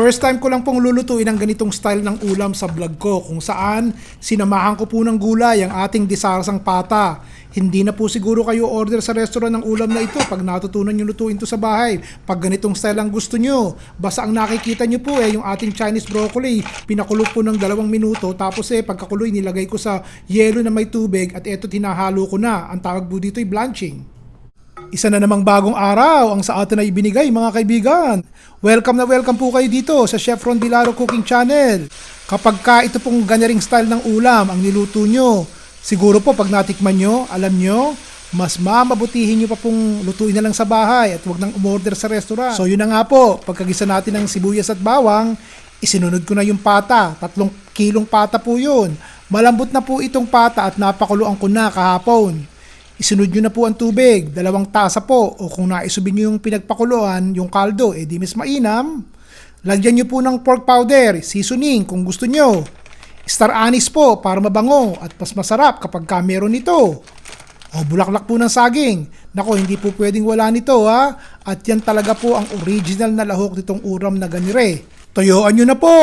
First time ko lang pong lulutuin ang ganitong style ng ulam sa vlog ko kung saan sinamahan ko po ng gulay ang ating disarsang pata. Hindi na po siguro kayo order sa restaurant ng ulam na ito pag natutunan nyo lutuin to sa bahay. Pag ganitong style ang gusto nyo. Basta ang nakikita nyo po eh, yung ating Chinese broccoli, pinakulo po ng dalawang minuto tapos eh pagkakuloy nilagay ko sa yelo na may tubig at eto tinahalo ko na. Ang tawag po dito ay blanching. Isa na namang bagong araw ang sa atin ay binigay mga kaibigan. Welcome na welcome po kayo dito sa Chef Ron Bilaro Cooking Channel. Kapag ka ito pong ganyaring style ng ulam ang niluto nyo, siguro po pag natikman nyo, alam nyo, mas mamabutihin nyo pa pong lutuin na lang sa bahay at wag nang umorder sa restaurant. So yun na nga po, pagkagisa natin ng sibuyas at bawang, isinunod ko na yung pata. Tatlong kilong pata po yun. Malambot na po itong pata at napakuluan ko na kahapon. Isunod nyo na po ang tubig, dalawang tasa po, o kung naisubin nyo yung pinagpakuluan, yung kaldo, eh di mas mainam. Lagyan nyo po ng pork powder, seasoning kung gusto nyo. Star anise po para mabango at mas masarap kapag ka meron ito. O bulaklak po ng saging. Nako, hindi po pwedeng wala nito ha. At yan talaga po ang original na lahok nitong uram na ganire. Toyoan nyo na po.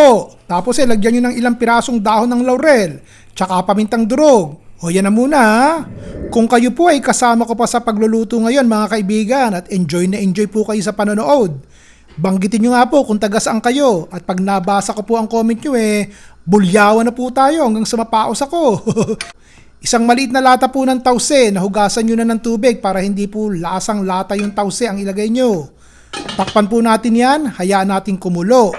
Tapos eh, lagyan nyo ng ilang pirasong dahon ng laurel. Tsaka pamintang durog. O yan na muna ha. Kung kayo po ay kasama ko pa sa pagluluto ngayon mga kaibigan at enjoy na enjoy po kayo sa panonood. Banggitin nyo nga po kung taga saan kayo at pag nabasa ko po ang comment nyo eh, bulyawan na po tayo hanggang sa mapaos ako. Isang maliit na lata po ng tause na hugasan nyo na ng tubig para hindi po lasang lata yung tause ang ilagay nyo. Takpan po natin yan, hayaan natin kumulo.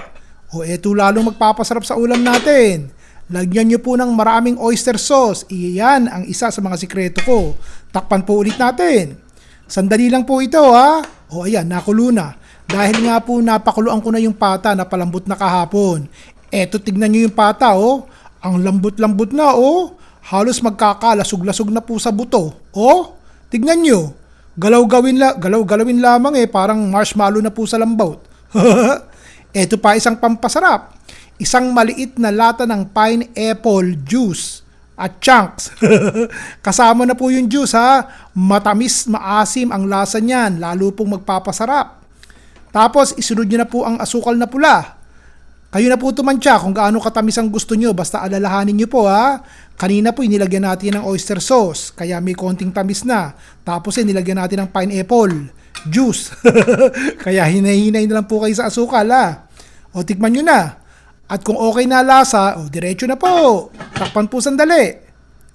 O eto lalong magpapasarap sa ulam natin. Lagyan nyo po ng maraming oyster sauce. Iyan ang isa sa mga sikreto ko. Takpan po ulit natin. Sandali lang po ito ha. O ayan, nakulo na. Dahil nga po napakuluan ko na yung pata na palambot na kahapon. Eto tignan nyo yung pata oh. Ang lambot-lambot na oh. Halos magkakalasog-lasog na po sa buto. Oh, tignan nyo. Galaw-gawin la, galaw-galawin lamang eh, parang marshmallow na po sa lambaut. Eto pa isang pampasarap. Isang maliit na lata ng pineapple juice at chunks. Kasama na po yung juice ha. Matamis, maasim ang lasa niyan, lalo pong magpapasarap. Tapos isunod nyo na po ang asukal na pula. Kayo na po tumansya kung gaano katamis ang gusto nyo, basta alalahanin nyo po ha. Kanina po inilagyan natin ng oyster sauce, kaya may konting tamis na. Tapos eh, nilagyan natin ng pineapple juice. kaya hinahinay na lang po kayo sa asukal ha. O tikman nyo na. At kung okay na lasa, o diretso na po. Takpan po sandali.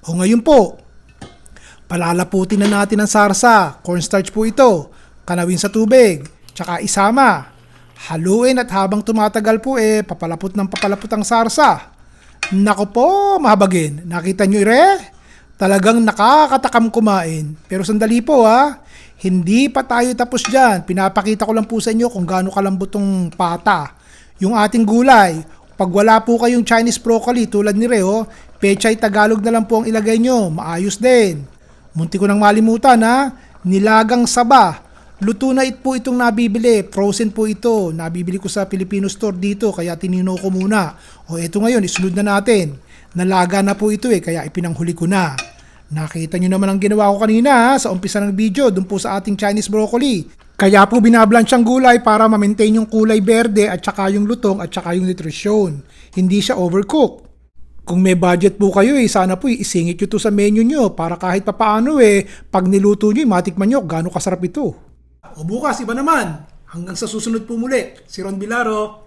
O ngayon po, palalaputin na natin ang sarsa. Cornstarch po ito. Kanawin sa tubig. Tsaka isama. Haluin at habang tumatagal po eh, papalapot ng papalapot ang sarsa. Nako po, mahabagin. Nakita nyo ire? Talagang nakakatakam kumain. Pero sandali po ha. Hindi pa tayo tapos dyan. Pinapakita ko lang po sa inyo kung gaano kalambot tong pata. Yung ating gulay, pag wala po kayong Chinese broccoli tulad ni Reo, pechay Tagalog na lang po ang ilagay nyo. Maayos din. Munti ko nang malimutan ha. Nilagang saba. Luto na it po itong nabibili. Frozen po ito. Nabibili ko sa Filipino store dito kaya tinino ko muna. O eto ngayon, isunod na natin. Nalaga na po ito eh kaya ipinanghuli ko na. Nakita nyo naman ang ginawa ko kanina ha, sa umpisa ng video dun po sa ating Chinese broccoli. Kaya po binablanch ang gulay para ma-maintain yung kulay berde at saka yung lutong at saka yung nutrisyon. Hindi siya overcook. Kung may budget po kayo eh, sana po isingit nyo to sa menu nyo para kahit papaano eh, pag niluto nyo, eh, matikman nyo gaano kasarap ito. O bukas, iba naman. Hanggang sa susunod po muli, si Ron Bilaro.